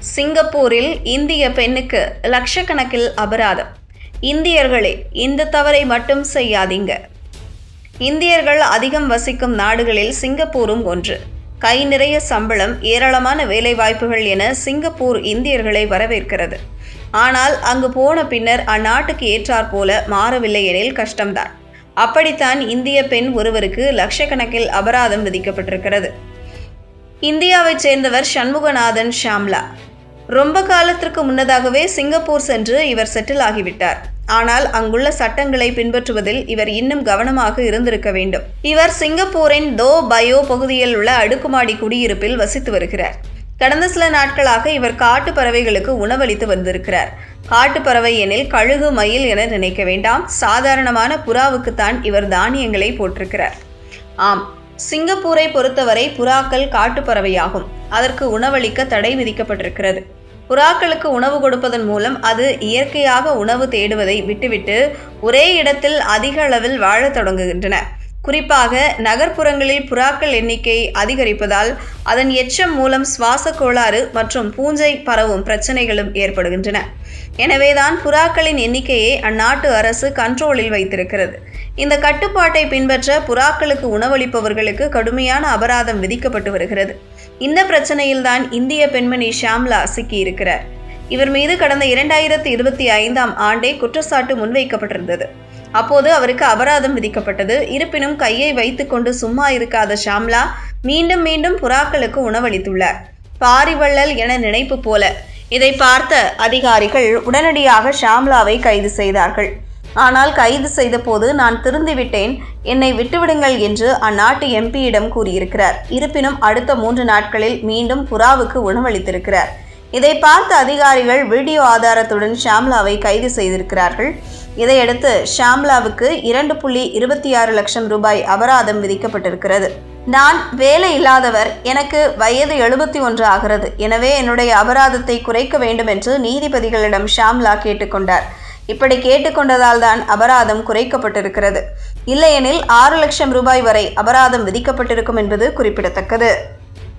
சிங்கப்பூரில் இந்திய பெண்ணுக்கு லட்சக்கணக்கில் அபராதம். இந்தியர்களே இந்த தவறை மட்டும் செய்யாதீங்க. இந்தியர்கள் அதிகம் வசிக்கும் நாடுகளில் சிங்கப்பூரும் ஒன்று. கை நிறைய சம்பளம் ஏராளமான வேலைவாய்ப்புகள் என சிங்கப்பூர் இந்தியர்களை வரவேற்கிறது. ஆனால் அங்கு போன பின்னர் அந்நாட்டுக்கு ஏற்றாற் போல மாறவில்லை எனில் கஷ்டம்தான். அப்படித்தான் இந்திய பெண் ஒருவருக்கு லட்சக்கணக்கில் அபராதம் விதிக்கப்பட்டிருக்கிறது. இந்தியாவைச் சேர்ந்தவர் சண்முகநாதன் ஷாம்லா. ரொம்ப காலத்திற்கு முன்னதாகவே சிங்கப்பூர் சென்று இவர் செட்டில் ஆகிவிட்டார். ஆனால் அங்குள்ள சட்டங்களை பின்பற்றுவதில் இவர் இன்னும் கவனமாக இருந்திருக்க வேண்டும். இவர் சிங்கப்பூரின் தோ பயோ பகுதியில் உள்ள அடுக்குமாடி குடியிருப்பில் வசித்து வருகிறார். கடந்த சில நாட்களாக இவர் காட்டு பறவைகளுக்கு உணவளித்து வந்திருக்கிறார். காட்டு பறவை எனில் கழுகு மயில் என நினைக்க வேண்டாம். சாதாரணமான புறாவுக்குத்தான் இவர் தானியங்களை போட்டிருக்கிறார். ஆம் சிங்கப்பூரை பொறுத்தவரை புறாக்கள் காட்டுப்பறவையாகும் அதற்கு உணவளிக்க தடை விதிக்கப்பட்டிருக்கிறது. புறாக்களுக்கு உணவு கொடுப்பதன் மூலம் அது இயற்கையாக உணவு தேடுவதை விட்டுவிட்டு ஒரே இடத்தில் அதிக அளவில் வாழத் தொடங்குகின்றன. குறிப்பாக நகர்ப்புறங்களில் புறாக்கள் எண்ணிக்கை அதிகரிப்பதால் அதன் எச்சம் மூலம் சுவாச கோளாறு மற்றும் பூஞ்சை பரவும் பிரச்சனைகளும் ஏற்படுகின்றன. எனவேதான் புறாக்களின் எண்ணிக்கையை அந்நாட்டு அரசு கண்ட்ரோலில் வைத்திருக்கிறது. இந்த கட்டுப்பாட்டை பின்பற்ற புறாக்களுக்கு உணவளிப்பவர்களுக்கு கடுமையான அபராதம் விதிக்கப்பட்டு வருகிறது. இந்த பிரச்சனையில்தான் இந்திய பெண்மணி ஷாம்லா சிக்கியிருக்கிறார். இவர் மீது கடந்த இரண்டாயிரத்தி இருபத்தி ஐந்தாம் ஆண்டே குற்றச்சாட்டு முன்வைக்கப்பட்டிருந்தது. அப்போது அவருக்கு அபராதம் விதிக்கப்பட்டது. இருப்பினும் கையை வைத்துக்கொண்டு சும்மா இருக்காத ஷாம்லா மீண்டும் மீண்டும் புறாக்களுக்கு உணவளித்துள்ளார். பாரிவள்ளல் என நினைப்பு போல இதை பார்த்த அதிகாரிகள் உடனடியாக ஷாம்லாவை கைது செய்தார்கள். ஆனால் கைது செய்தபோது நான் திருந்திவிட்டேன். என்னை விட்டுவிடுங்கள் என்று அந்நாட்டு எம்பியிடம் கூறியிருக்கிறார். இருப்பினும் அடுத்த மூன்று நாட்களில் மீண்டும் புறாவுக்கு உணவளித்திருக்கிறார். இதை பார்த்த அதிகாரிகள் வீடியோ ஆதாரத்துடன் ஷாம்லாவை கைது செய்திருக்கிறார்கள். இதையடுத்து ஷாம்லாவுக்கு இரண்டு புள்ளி இருபத்தி ஆறு லட்சம் ரூபாய் அபராதம் விதிக்கப்பட்டிருக்கிறது. நான் வேலை இல்லாதவர் எனக்கு வயது எழுபத்தி ஒன்று ஆகிறது. எனவே என்னுடைய அபராதத்தை குறைக்க வேண்டும் என்று நீதிபதிகளிடம் ஷாம்லா கேட்டுக்கொண்டார். இப்படி கேட்டுக்கொண்டதால் தான் அபராதம் குறைக்கப்பட்டிருக்கிறது. இல்லையெனில் ஆறு லட்சம் ரூபாய் வரை அபராதம் விதிக்கப்பட்டிருக்கும் என்பது குறிப்பிடத்தக்கது.